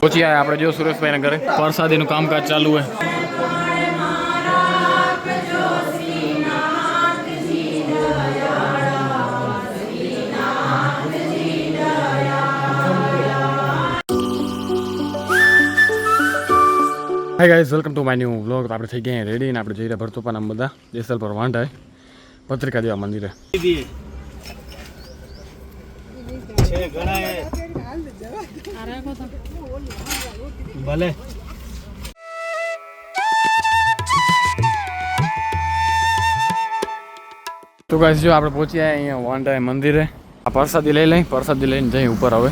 પહોંચી આવ્યા આપણે જો સુરેશભાઈના ઘરે. પરસાદીનું કામકાજ ચાલુ હોય hi guys welcome to my new vlog આપણે થઈ ગયા રેડી ને આપણે જઈ રહ્યા ભરતુપાના બધા જેસલ પર વાંઢાય પત્રિકા દેવા મંદિરે. છે ઘણા ભલે. તો ગાઈઝ જો આપણે પહોંચ્યા અહીંયા વાંટાએ મંદિરે. આ પ્રસાદી લઈ લઈ, પ્રસાદી લઈને જઈ ઉપર હવે.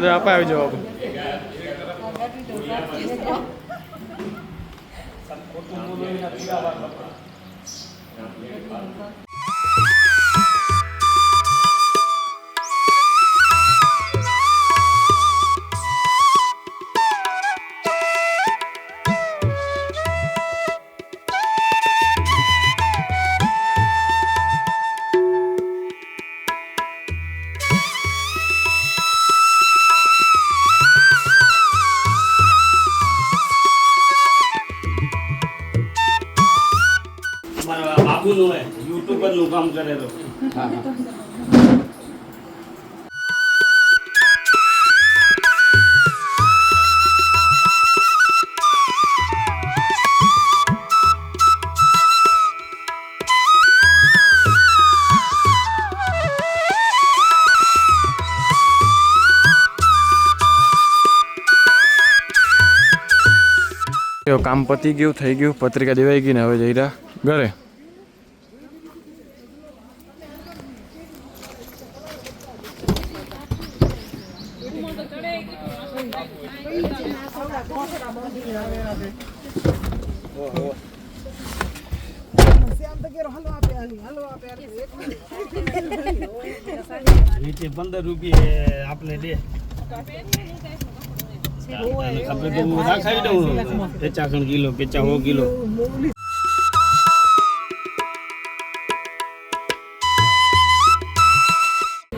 અડધો અપાવી જવાબ મારા હે. યુટ્યુબરનું કામ કરે તો. કામ પતી ગયું, થઈ ગયું, પત્રિકા દેવાઈ ગઈ ને હવે જઈ રહ્યા ઘરે. નીચે પંદર રૂપિયા આપણે દે આપણે તો હું રાખાઈ દઉં પચાસ કિલો પચાસ કિલો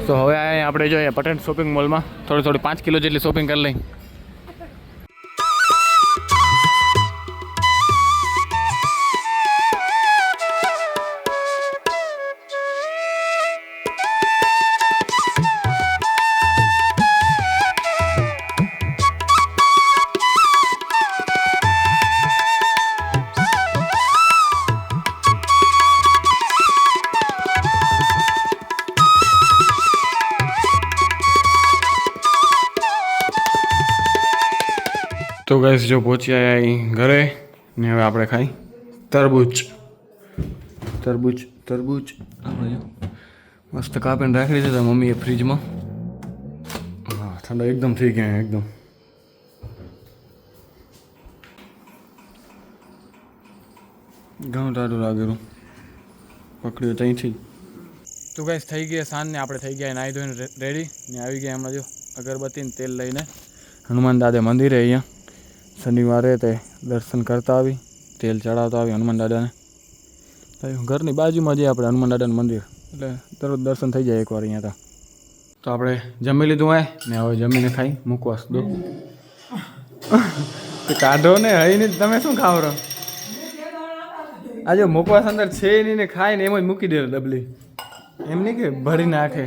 તો હવે આ આપણે જોઈએ પટેલ શોપિંગ મોલમાં થોડી થોડી પાંચ કિલો જેટલી શોપિંગ કરી લઈ. તો ગેસ જો પહોંચ્યા ઘરે, ને હવે આપણે ખાઈ તરબૂચ. તરબૂચ તરબૂચ. મસ્ત કાપીને રાખી દીધા મમ્મીએ ફ્રીજમાં હા, ઠંડા એકદમ થઈ ગયા એકદમ. ઘણું ટાઢું લાગેલું પકડ્યું ત્યાંથી તો ગાઈસ થઈ ગયા સાંજને, આપણે થઈ ગયા નાહી ધોઈને રેડી ને આવી ગયા હમણાં જો અગરબત્તી ને તેલ લઈને. હનુમાન દાદા મંદિરે અહીંયા. શનિવારે તે દર્શન કરતા આવી, તેલ ચડાવતા આવી હનુમાન દાદાને. ઘરની બાજુમાં જઈએ આપણે હનુમાન દાદાનું મંદિર, એટલે તરત દર્શન થઈ જાય એકવાર અહીંયા તો. આપણે જમી લીધું હોય ને હવે જમીને ખાઈ મૂકવાસ દો. કાઢો ને, હઈ ને તમે શું ખાવ રહો? આજે મુકવાસ અંદર છે નહીં ને ખાય ને એમ જ મૂકી દે ડબલી. એમ નહીં કે ભરી નાખે.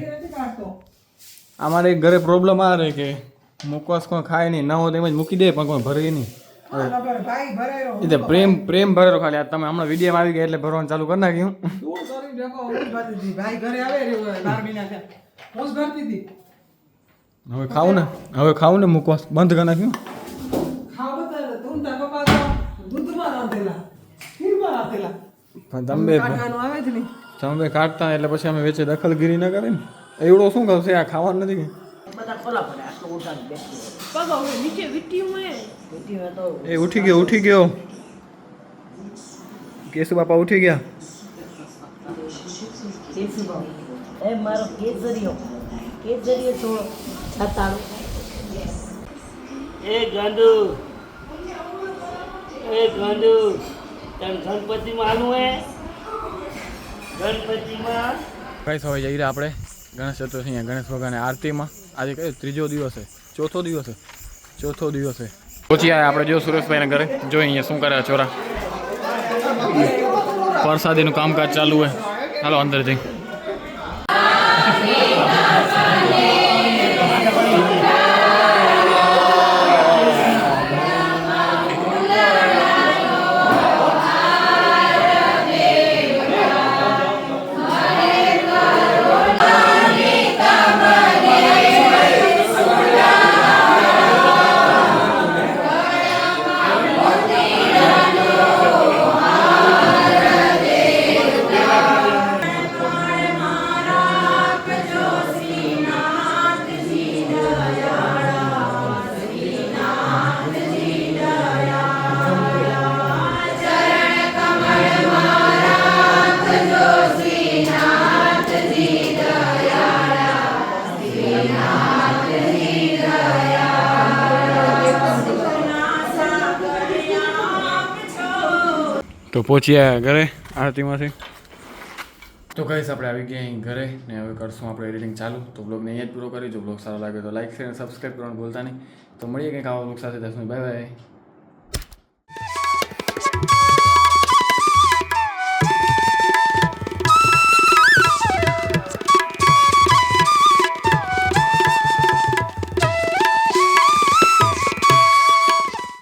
અમારે ઘરે પ્રોબ્લેમ આ રહે કે મુકવાસ કોઈ ખાય નહીં. ના હોય તો એમ જ મૂકી દે પણ કોઈ ભરે નહીં. એટલે પ્રેમ પ્રેમ ભરેલો ખાલી. આ તમે હમણાં વીડિયો આવી ગયા એટલે ભરવાનું ચાલુ કરી નાખ્યું. હવે ખાવું ને હવે ખાવું ને મુકવાસ. બંધ કરી નાખ્યું. પણ તમે તમે કાઢતા એટલે પછી અમે વેચે દખલગીરી ન કરે ને. એવડો શું કરશે આ ખાવાનું નથી કે. એ ઉઠી ગયો ઉઠી ગયો. કેશુ બાપા ઉઠી ગયા. એ મારો કેસરીયો. કેસરીયો થોડો છતાડો એ ગાંડુ. એ ગાંડુ. તને ગણપતિમાં આનું હે? ગણપતિમાં? કઈ હવે જઈ રહ્યા આપણે. ગણેશ ચતુર્થી અહીંયા ગણેશ ભગવાનની આરતીમાં. આજે કયો? ત્રીજો દિવસ. છે ચોથો દિવસ. છે ચોથો દિવસ. છે પહોંચી આવ્યા આપણે જો સુરેશભાઈના ઘરે જો અહીંયા શું કરે ચોરા પરસાદીનું કામકાજ ચાલુ હોય. ચાલો અંદર જઈ. પહોંચી આવ્યા ઘરે, આરતીમાંથી. તો કહીશ આપણે આવી ગયા અહીં ઘરે ને હવે કરશું આપણે એડિટિંગ ચાલુ. તો બ્લોગને અહીંયા જ પૂરો કરી જો બ્લોગ સારો લાગે તો લાઈક શેર અને સબસ્ક્રાઈબ કરવાનું ભૂલતા નહીં. તો મળીએ કંઈક આવો બ્લોગ સાથે. દસમી બાય બાય